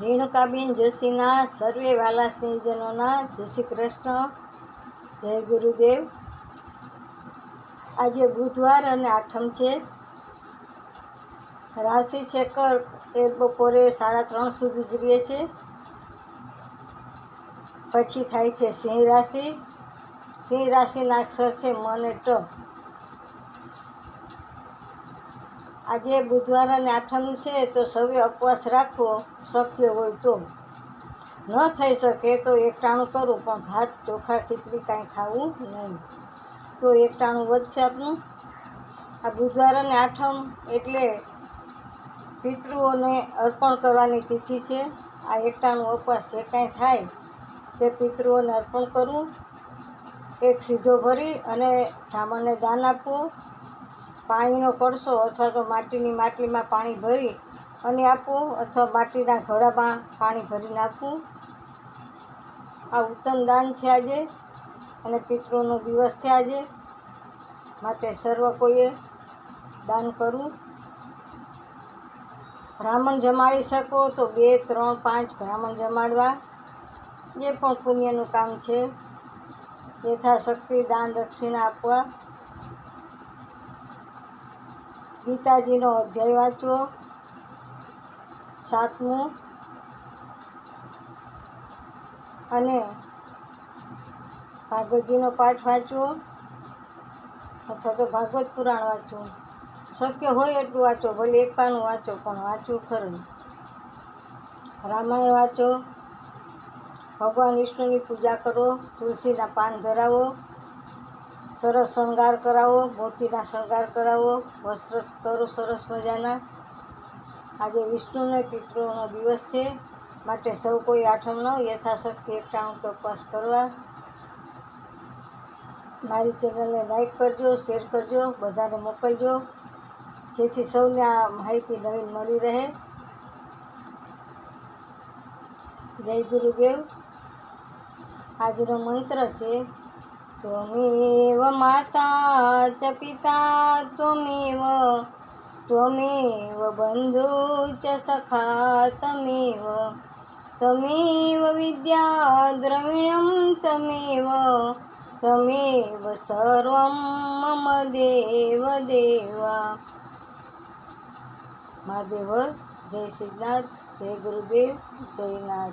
રેણુકાબેન જોશીના સર્વે વાલા સ્નેહીજનોના જય શ્રી કૃષ્ણ, જય ગુરુદેવ. આજે બુધવાર અને આઠમ છે. રાશિ છે કર્ક એ બપોરે સાડા ત્રણ સુધી ઉજરીએ છે. પછી થાય છે સિંહ રાશિ. સિંહ રાશિના અક્ષર છે મને અને ટ આજે બુધવાર અને આઠમ છે તો સૌએ ઉપવાસ રાખવો શક્ય હોય તો. ન થઈ શકે તો એકટાણું કરવું પણ ભાત, ચોખા, ખીચડી કાંઈ ખાવું નહીં. તો એકટાણું વધશે આપણું આ બુધવાર અને આઠમ એટલે પિતૃઓને અર્પણ કરવાની તિથિ છે. આ એકટાણું ઉપવાસ જે કાંઈ થાય તે પિતૃઓને અર્પણ કરવું એક સીધો ભરી અને બ્રાહ્મણને દાન આપવું. પાણીનો કળશો અથવા તો માટીની માટલીમાં પાણી ભરી અને આપવું અથવા માટીના ઘડામાં પાણી ભરીને આપવું આ ઉત્તમ દાન છે આજે અને પિતૃનો દિવસ છે આજે. માટે સર્વ કોઈએ દાન કરવું. બ્રાહ્મણ જમાડી શકો તો બે, ત્રણ, પાંચ બ્રાહ્મણ જમાડવા. જે પણ પુણ્યનું કામ છે. યથાશક્તિ, દાન, દક્ષિણા આપવા. ગીતાજીનો અધ્યાય વાંચવો સાતમું. અને ભાગવતજીનો પાઠ વાંચવો અથવા તો ભાગવત પુરાણ વાંચવું શક્ય હોય એટલું વાંચો, ભલે એક પાનું વાંચો, પણ વાંચવું ખરું. રામાયણ વાંચો. ભગવાન વિષ્ણુની પૂજા કરો, તુલસીના પાન ધરાવો. સરસ શણગાર કરાવો, મોતીના શણગાર કરાવો, વસ્ત્ર કરો સરસ મજાના. આજે વિષ્ણુને પિતૃઓનો દિવસ છે, માટે સૌ કોઈ આઠમ નવ યથાશક્તિ એકટાણું તપાસ કરવા. મારી ચેનલને લાઈક કરજો શેર કરજો, બધાને મોકલજો, જેથી સૌને આ માહિતી નવીન મળી રહે. જય ગુરુદેવ. આજનો મંત્ર છે त्वमेव माता च पिता त्वमेव त्वमेव बन्धु च सखा तमेव तमेव विद्या द्रविणं तमेव तमेव सर्वं मम देव देवा. महादेव जय सिद्धनाथ जय गुरुदेव जय नाथ.